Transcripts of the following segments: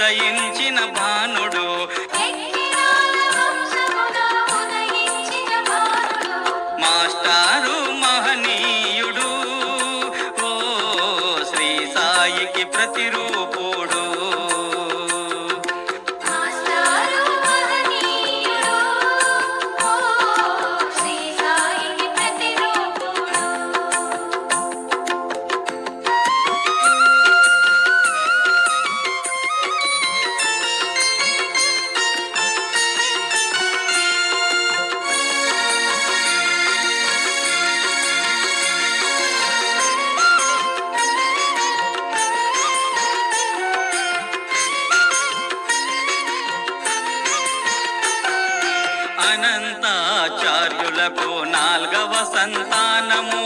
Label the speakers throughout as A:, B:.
A: ఉదయించిన భానుడు. అనంతాచార్యులకు నాల్గవ సంతానము.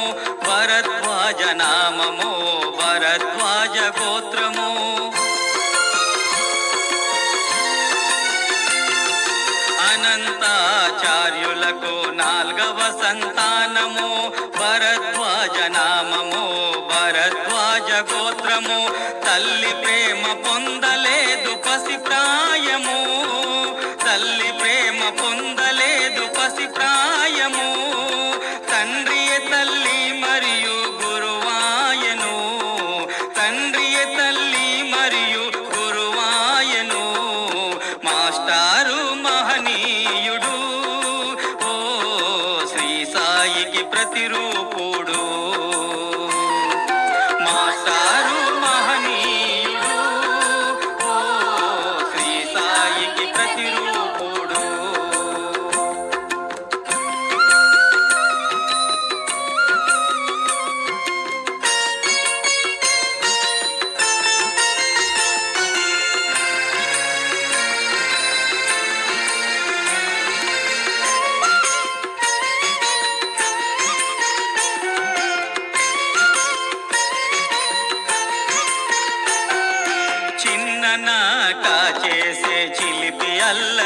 A: quiero அல்ல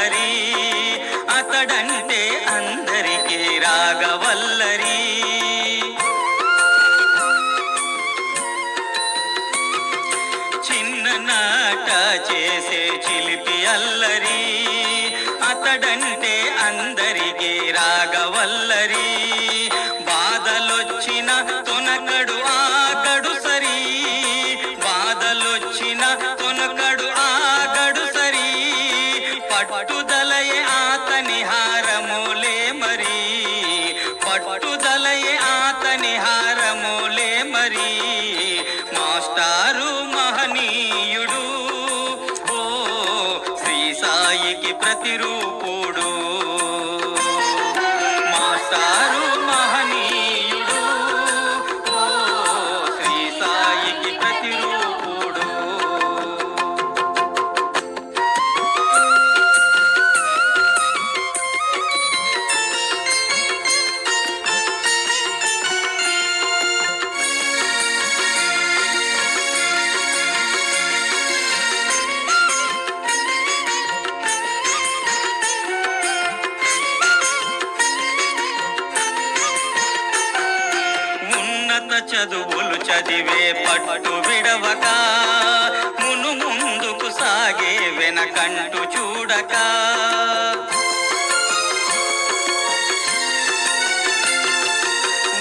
A: అలాగే వెనకంటూ చూడక.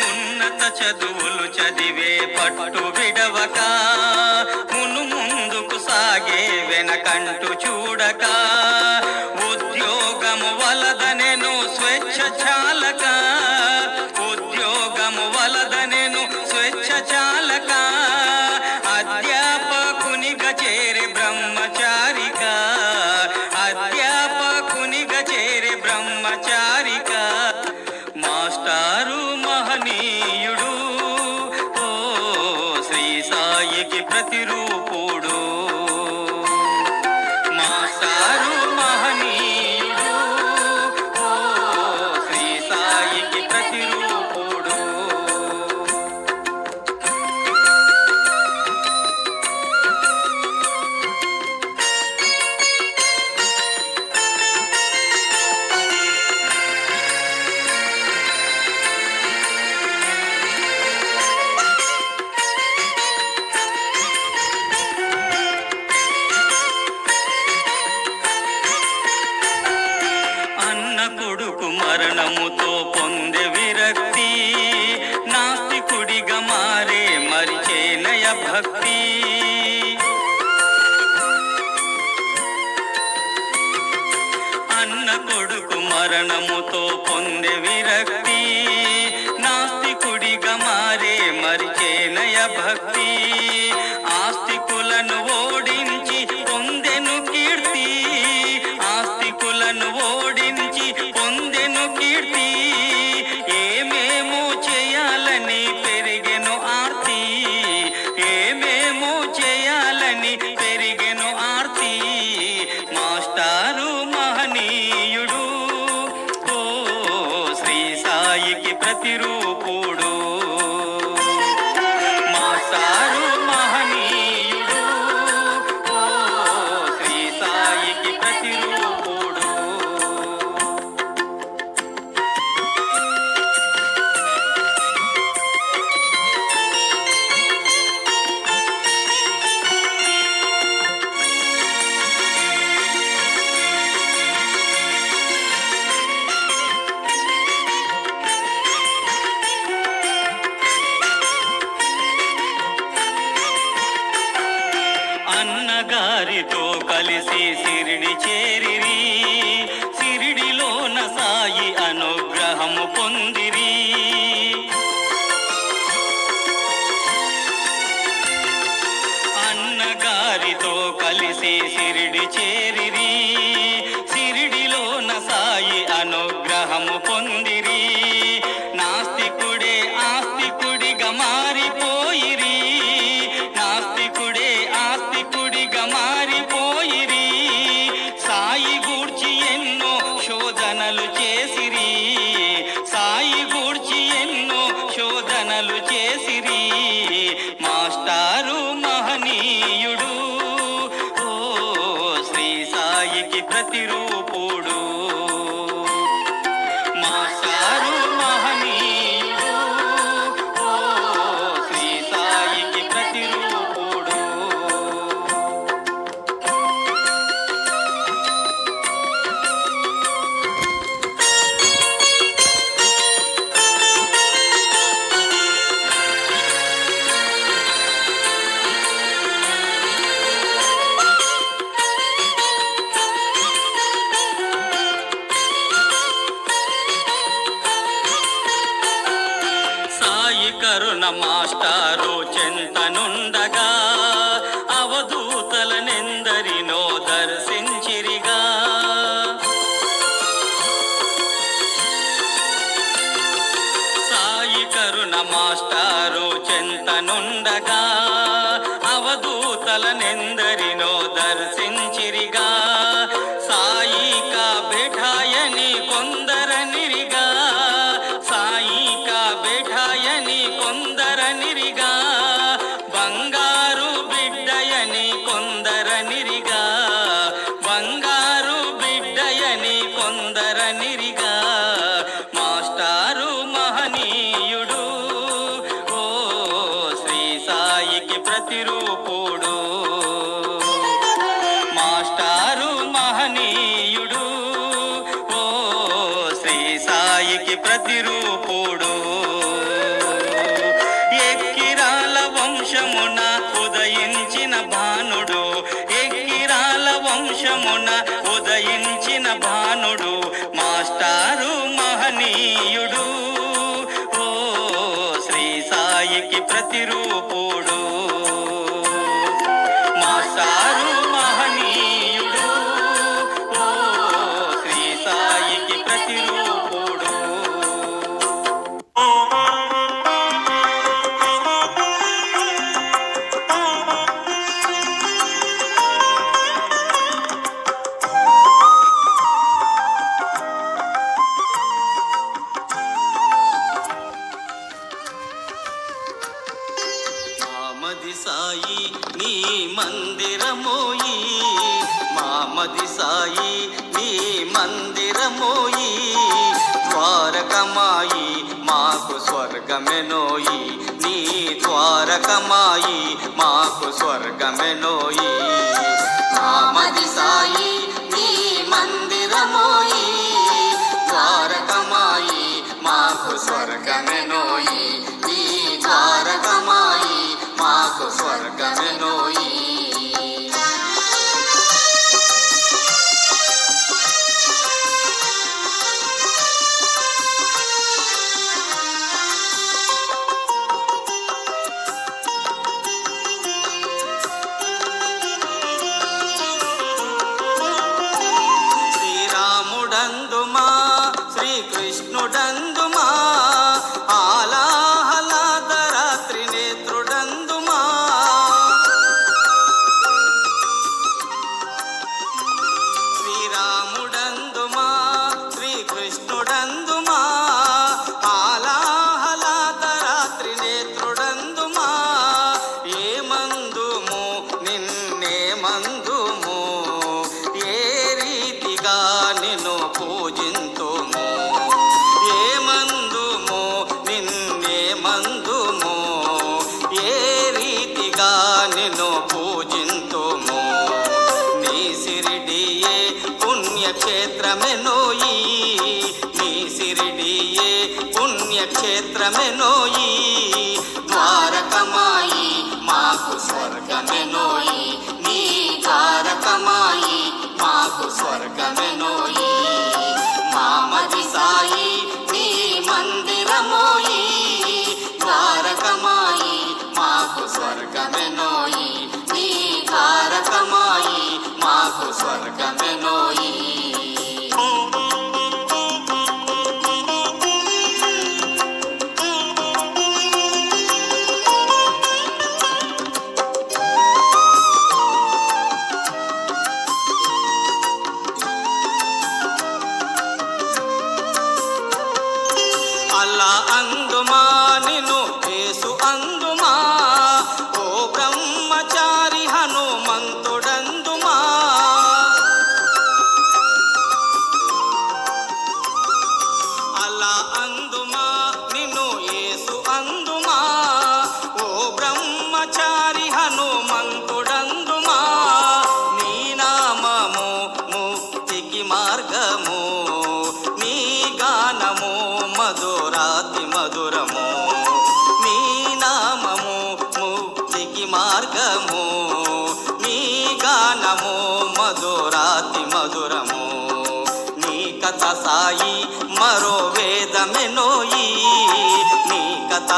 A: ఉన్నత చదువులు చదివే పట్టు విడవక. మును ముందుకు సాగే వెనకంటూ చూడక. ఉద్యోగము వలద నేను స్వేచ్ఛ చాలక. ఉద్యోగము వలద నేను స్వేచ్ఛ చాలక. అధ్యాపకునిగా చేరే మరణముతో పొందే విరక్తి. నాస్తికుడిగా మారే మరిచేనయ భక్తి. ఆస్తికులను ఓడించి పొందెను కీర్తి. ఆస్తికులను ఓడించి పొందెను కీర్తి. ఏమేమో చేయాలని పెరిగెను ఆర్తి. ఏమేమో చేయాలని పెరిగెను ఆర్తి. మాస్టారు సాయికి కలిసి సిరిడి చేరిరి. సిరిడిలోన సాయి అనుగ్రహము పొందిరి. నాస్తికుడే ఆస్తికుడిగా మారిపోయిరి. నాస్తికుడే ఆస్తికుడిగా మారిపోయిరి. సాయి గూర్చి ఎన్నో శోధనలు చేసిరి. సాయి గూర్చి ఎన్నో శోధనలు చేసిరి. మాస్టారు మహనీయుడు సాయికి కరుణ మాస్టారు చెంతనుండగా అవధూతల నిందరి ప్రతిరూపుడు మాస్టారు మహనీయుడు. ఓ శ్రీ సాయికి ప్రతిరూపుడు. ఎక్కిరాల వంశమున ఉదయించిన భానుడు. ఎక్కిరాల వంశమున ఉదయించిన భానుడు. మాస్టారు మహనీయుడు. ఓ శ్రీ సాయికి ప్రతిరూపుడు. సాయి నీ మందిరమోయి మామది సాయి నీ మందిరమోయి ద్వారకమాయి మాకు స్వర్గమెనోయి నీ ద్వారకమాయి మాకు స్వర్గమెనోయి మామది సాయి నీ మందిరమోయి ద్వారకమాయి మాకు స్వర్గమెనోయి మాకు స్వర్గమెనోయి శ్రీరాముడందుమా స్వర్గమెనోయి ద్వారకమాయి మాకు స్వర్గమెనోయి నీ ద్వారకమాయి మాకు స్వర్గమెనోయి.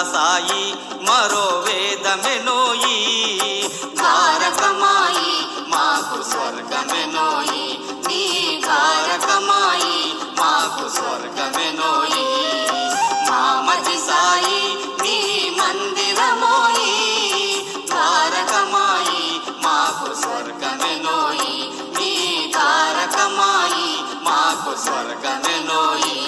A: సాయి మరో వేదమెనోయి ద్వారకమాయి మాకు స్వర్గమెనోయి నీ ద్వారకమాయి మాకు స్వర్గమెనోయి మామతి సాయి నీ మందిరమోయి ద్వారకమాయి మాకు స్వర్గమెనోయి నీ ద్వారకమాయి మాకు స్వర్గమెనోయి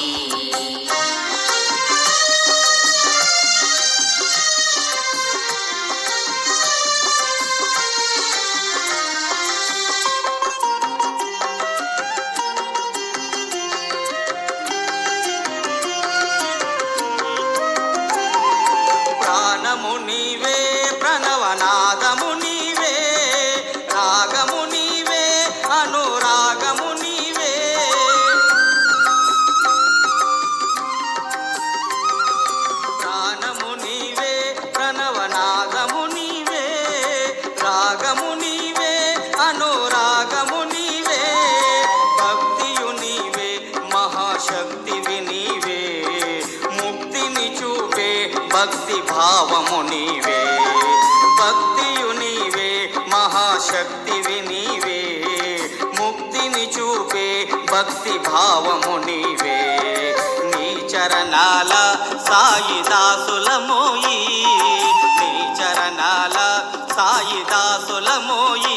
A: అనురాగము నీవే భక్తియు నీవే మహాశక్తివి నీవే. ముక్తిని చూపే భక్తి భావము నీవే భక్తియు నీవే మహాశక్తివి నీవే. ముక్తిని చూపే భక్తి భావము నీవే. నీ చరణాల సాయి దాసులమోయి నీ చరణాల సాయి దాసులమోయి